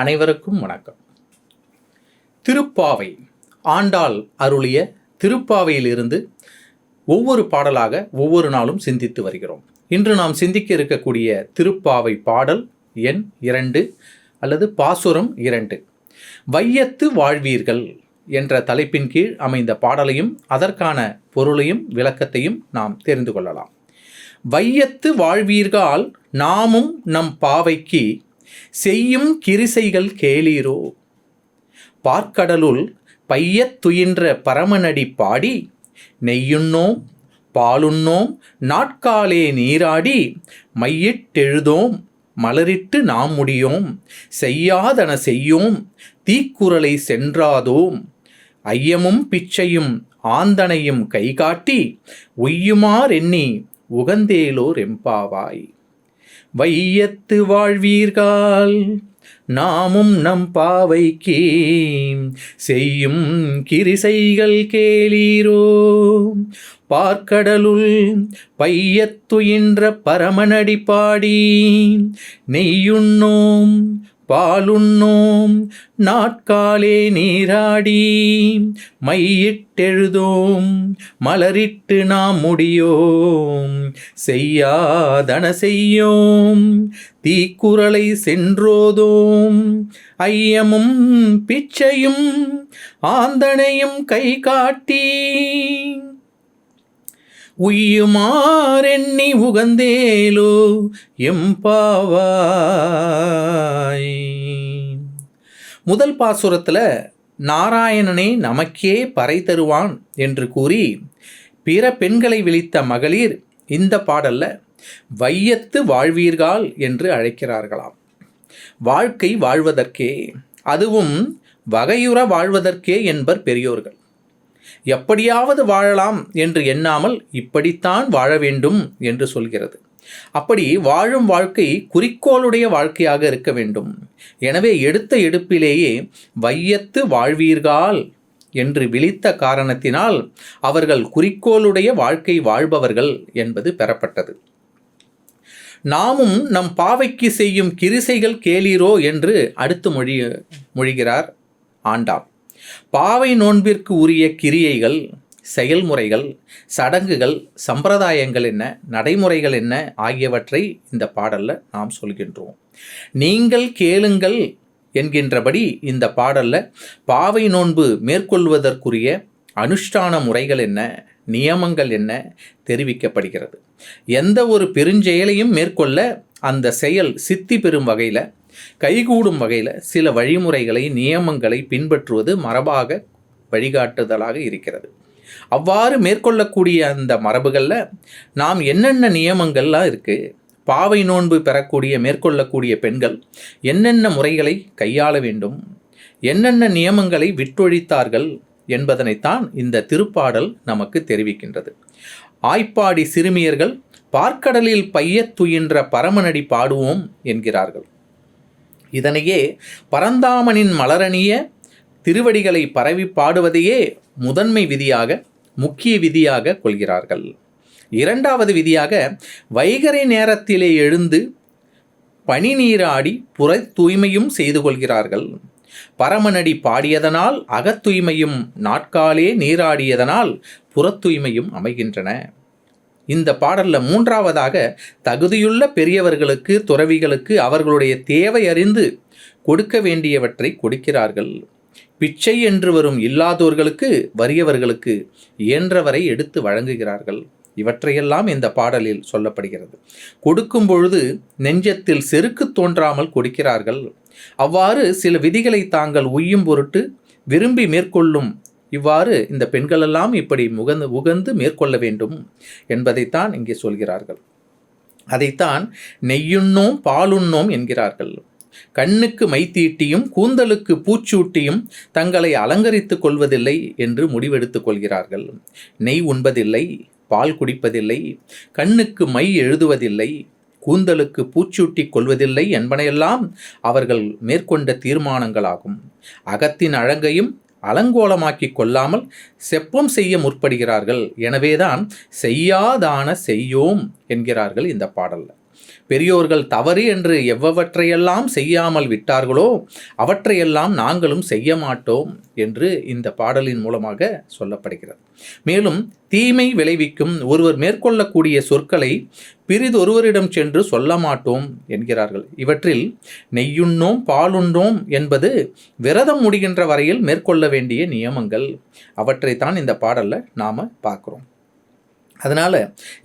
அனைவருக்கும் வணக்கம். திருப்பாவை ஆண்டாள் அருளிய திருப்பாவையிலிருந்து ஒவ்வொரு பாடலாக ஒவ்வொரு நாளும் சிந்தித்து வருகிறோம். இன்று நாம் சிந்திக்க இருக்கக்கூடிய திருப்பாவை பாடல் எண் இரண்டு அல்லது பாசுரம் இரண்டு. வையத்து வாழ்வீர்கள் என்ற தலைப்பின் கீழ் அமைந்த பாடலையும் அதற்கான பொருளையும் விளக்கத்தையும் நாம் தெரிந்து கொள்ளலாம். வையத்து வாழ்வீர்கால் நாமும் நம் பாவைக்கு செய்யும் கிரிசைகள் கேளீரோ? பார்க்கடலுள் பையத் துயின்ற பரமனடி பாடி நெய்யுண்ணோம் பாலுண்ணோம் நாட்காலே நீராடி மையிட்டெழுதோம் மலரிட்டு நாம் முடியோம் செய்யாதன செய்யோம் தீக்குறளை சென்றாதோம். ஐயமும் பிச்சையும் ஆந்தனையும் கைகாட்டி உய்யுமாறெண்ணி உகந்தேலோர் எம்பாவாய். வையத்து வாழ்வீர்கள் நாமும் நம் பாவைக்கு செய்யும் கிரிசைகள் கேளீரோ. பார்க்கடலுள் பையத்துயின்ற பரமனடி பாடி நெய்யுண்ணோம் பாலுண்ணோம். நாட்காலே நீராடி மையிட்டெழுதோம். மலரிட்டு நாம் முடியோம். செய்யாதன செய்யோம். தீக்குறளை சென்றோதோம். ஐயமும் பிச்சையும் ஆந்தனையும் கை காட்டி உய்யுமாறெண்ணி உகந்தேலோ எம்பாவாய் முதல் பாசுரத்தில் நாராயணனே நமக்கே பறை தருவான் என்று கூறி பிற பெண்களை விழித்த மகளிர் இந்த பாடல்ல வையத்து வாழ்வீர்கள் என்று அழைக்கிறார்களாம். வாழ்க்கை வாழ்வதற்கே அதுவும் வகையுற வாழ்வதற்கே என்பர் பெரியோர்கள். எப்படியாவது வாழலாம் என்று எண்ணாமல் இப்படித்தான் வாழ வேண்டும் என்று சொல்கிறது. அப்படி வாழும் வாழ்க்கை குறிக்கோளுடைய வாழ்க்கையாக இருக்க வேண்டும். எனவே எடுத்த எடுப்பிலேயே வையத்து வாழ்வீர்கள் என்று விழித்த காரணத்தினால் அவர்கள் குறிக்கோளுடைய வாழ்க்கை வாழ்பவர்கள் என்பது பெறப்பட்டது. நாமும் நம் பாவைக்கு செய்யும் கிரிசைகள் கேளீரோ என்று அடுத்து மொழி மொழிகிறார் ஆண்டாம் பாவை நோன்பிற்கு உரிய கிரியைகள் செயல்முறைகள் சடங்குகள் சம்பிரதாயங்கள் என்ன நடைமுறைகள் என்ன ஆகியவற்றை இந்த பாடலில் நாம் சொல்கின்றோம். நீங்கள் கேளுங்கள் என்கின்றபடி இந்த பாடலில் பாவை நோன்பு மேற்கொள்வதற்குரிய அனுஷ்டான முறைகள் என்ன நியமங்கள் என்ன தெரிவிக்கப்படுகிறது. எந்த ஒரு பெருஞ்செயலையும் மேற்கொள்ள அந்த செயல் சித்தி பெறும் வகையில் கைகூடும் வகையில் சில வழிமுறைகளை நியமங்களை பின்பற்றுவது மரபாக வழிகாட்டுதலாக இருக்கிறது. அவ்வாறு மேற்கொள்ளக்கூடிய அந்த மரபுகளில் நாம் என்னென்ன நியமங்கள்லாம் இருக்குது பாவை நோன்பு பெறக்கூடிய மேற்கொள்ளக்கூடிய பெண்கள் என்னென்ன முறைகளை கையாள வேண்டும் என்னென்ன நியமங்களை விட்டொழித்தார்கள் என்பதனைத்தான் இந்த திருப்பாடல் நமக்கு தெரிவிக்கின்றது. ஆய்ப்பாடி சிறுமியர்கள் பார்க்கடலில் பையத் துயின்ற பரமனடி பாடுவோம் என்கிறார்கள். இதனையே பரந்தாமனின் மலரணிய திருவடிகளை பரவி பாடுவதையே முதன்மை விதியாக முக்கிய விதியாக கொள்கிறார்கள். இரண்டாவது விதியாக வைகரை நேரத்திலே எழுந்து பனி நீராடி புற தூய்மையும் செய்து கொள்கிறார்கள். பரமனடி பாடியதனால் அகத்தூய்மையும் நாட்காலே நீராடியதனால் புறத்தூய்மையும் அமைகின்றன. இந்த பாடலில் மூன்றாவதாக தகுதியுள்ள பெரியவர்களுக்கு துறவிகளுக்கு அவர்களுடைய தேவை அறிந்து கொடுக்க வேண்டியவற்றை கொடுக்கிறார்கள். பிச்சை என்று வரும் இல்லாதோர்களுக்கு வறியவர்களுக்கு இயன்றவரை எடுத்து வழங்குகிறார்கள். இவற்றையெல்லாம் இந்த பாடலில் சொல்லப்படுகிறது. கொடுக்கும் பொழுது நெஞ்சத்தில் செருக்கு தோன்றாமல் கொடுக்கிறார்கள். அவ்வாறு சில விதிகளை தாங்கள் உய்யும் பொருட்டு விரும்பி மேற்கொள்ளும் இவ்வாறு இந்த பெண்களெல்லாம் இப்படி முகந்து உகந்து மேற்கொள்ள வேண்டும் என்பதைத்தான் இங்கே சொல்கிறார்கள். அதைத்தான் நெய்யுண்ணோம் பாலுண்ணோம் என்கிறார்கள். கண்ணுக்கு மைத்தீட்டியும் கூந்தலுக்கு பூச்சூட்டியும் தங்களை அலங்கரித்துக் கொள்வதில்லை என்று முடிவெடுத்துக் கொள்கிறார்கள். நெய் உண்பதில்லை பால் குடிப்பதில்லை கண்ணுக்கு மை எழுதுவதில்லை கூந்தலுக்கு பூச்சூட்டி கொள்வதில்லை என்பனையெல்லாம் அவர்கள் மேற்கொண்ட தீர்மானங்களாகும். அகத்தின் அழகையும் அலங்கோலமாக்கி கொள்ளாமல் செப்பம் செய்ய முற்படுகிறார்கள். எனவேதான் செய்யாதான செய்யோம் என்கிறார்கள் இந்த பாடலில். பெரியோர்கள் தவறு என்று எவ்வவற்றையெல்லாம் செய்யாமல் விட்டார்களோ அவற்றையெல்லாம் நாங்களும் செய்ய மாட்டோம் என்று இந்த பாடலின் மூலமாக சொல்லப்படுகிறது. மேலும் தீமை விளைவிக்கும் ஒருவர் மேற்கொள்ளக்கூடிய சொற்களை பிரிதொருவரிடம் சென்று சொல்ல மாட்டோம் என்கிறார்கள். இவற்றில் நெய்யுண்ணோம் பாலுண்ணோம் என்பது விரதம் முடிகின்ற வரையில் மேற்கொள்ள வேண்டிய நியமங்கள். அவற்றைத்தான் இந்த பாடலில் நாம் பார்க்குறோம். அதனால்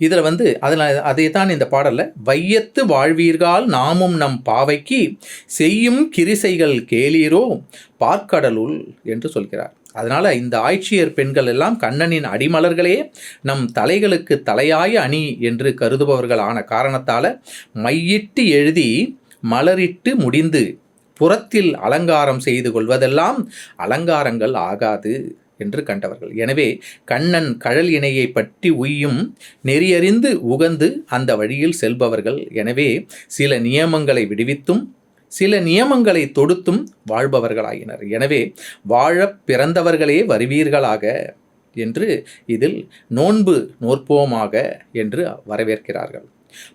இதில் வந்து அதில் அதை தான் இந்த பாடலில் வையத்து வாழ்வீர்கள் நாமும் நம் பாவைக்கு செய்யும் கிரிசைகள் கேளீரோ பார்க்கடலுள் என்று சொல்கிறார். அதனால் இந்த ஆட்சியர் பெண்கள் எல்லாம் கண்ணனின் அடிமலர்களே நம் தலைகளுக்கு தலையாய அணி என்று கருதுபவர்கள் ஆன காரணத்தால் மையிட்டு எழுதி மலரிட்டு முடிந்து புறத்தில் அலங்காரம் செய்து கொள்வதெல்லாம் அலங்காரங்கள் ஆகாது. என்று கண்டவர்கள். எனவே கண்ணன் கழல் இணையை பற்றி உய்யும் நெறியறிந்து உகந்து அந்த வழியில் செல்பவர்கள். எனவே சில நியமங்களை விடுவித்தும் சில நியமங்களை தொடுத்தும் வாழ்பவர்களாகினர் எனவே வாழ பிறந்தவர்களே வருவீர்களாக என்று இதில் நோன்பு நோற்போமாக என்று வரவேற்கிறார்கள்.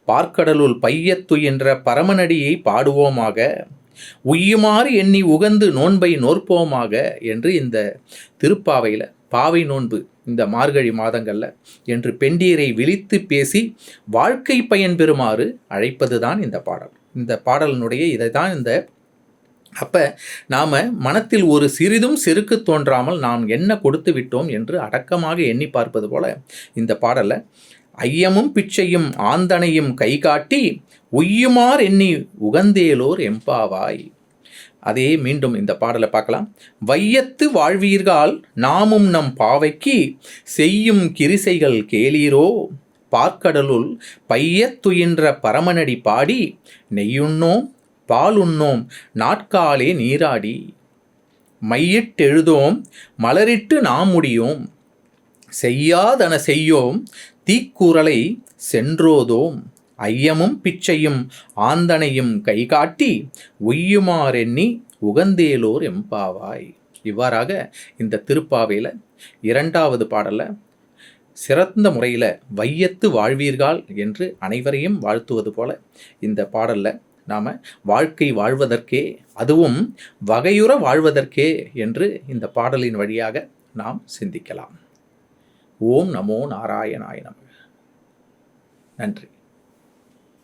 பார்க்கடலுள் பையத்துயின்ற பரமநடியை பாடுவோமாக உய்யுமாறு எண்ணி உகந்து நோன்பை நோற்போமாக என்று இந்த திருப்பாவையில் பாவை நோன்பு இந்த மார்கழி மாதங்களில் என்று பெண்டீரை விழித்து பேசி வாழ்க்கை பயன் பெறுமாறு அழைப்பது தான் இந்த பாடல். இந்த பாடலினுடைய இதை தான் இந்த அப்போ நாம் மனத்தில் ஒரு சிறிதும் செருக்கு தோன்றாமல் நாம் என்ன கொடுத்து விட்டோம் என்று அடக்கமாக எண்ணி பார்ப்பது போல இந்த பாடலை ஐயமும் பிச்சையும் ஆந்தனையும் கை காட்டி உய்யுமார் எண்ணி உகந்தேலோர் எம்பாவாய். அதே மீண்டும் இந்த பாடலை பார்க்கலாம். வையத்து வாழ்வீர்கள் நாமும் நம் பாவைக்கு செய்யும் கிரிசைகள் கேளீரோ? பார்க்கடலுள் பையத்துயின்ற பரமனடி பாடி நெய்யுண்ணோம் பாலுண்ணோம் நாட்காலே நீராடி. மையிட்டெழுதோம் மலரிட்டு நாம் முடியோம் செய்யாதன செய்யோம் தீக்கூறலை சென்றோதோம். ஐயமும் பிச்சையும் ஆந்தனையும் கைகாட்டி உய்யுமாறெண்ணி உகந்தேலோர் எம்பாவாய். இவ்வாறாக இந்த திருப்பாவையில் இரண்டாவது பாடலில் சிறந்த முறையில் வையத்து வாழ்வீர்கள் என்று அனைவரையும் வாழ்த்துவது போல இந்த பாடலில் நாம் வாழ்க்கை வாழ்வதற்கே அதுவும் வகையுற வாழ்வதற்கே என்று இந்த பாடலின் வழியாக நாம் சிந்திக்கலாம். ஓம் நமோ நாராயணாய நம. நன்றி.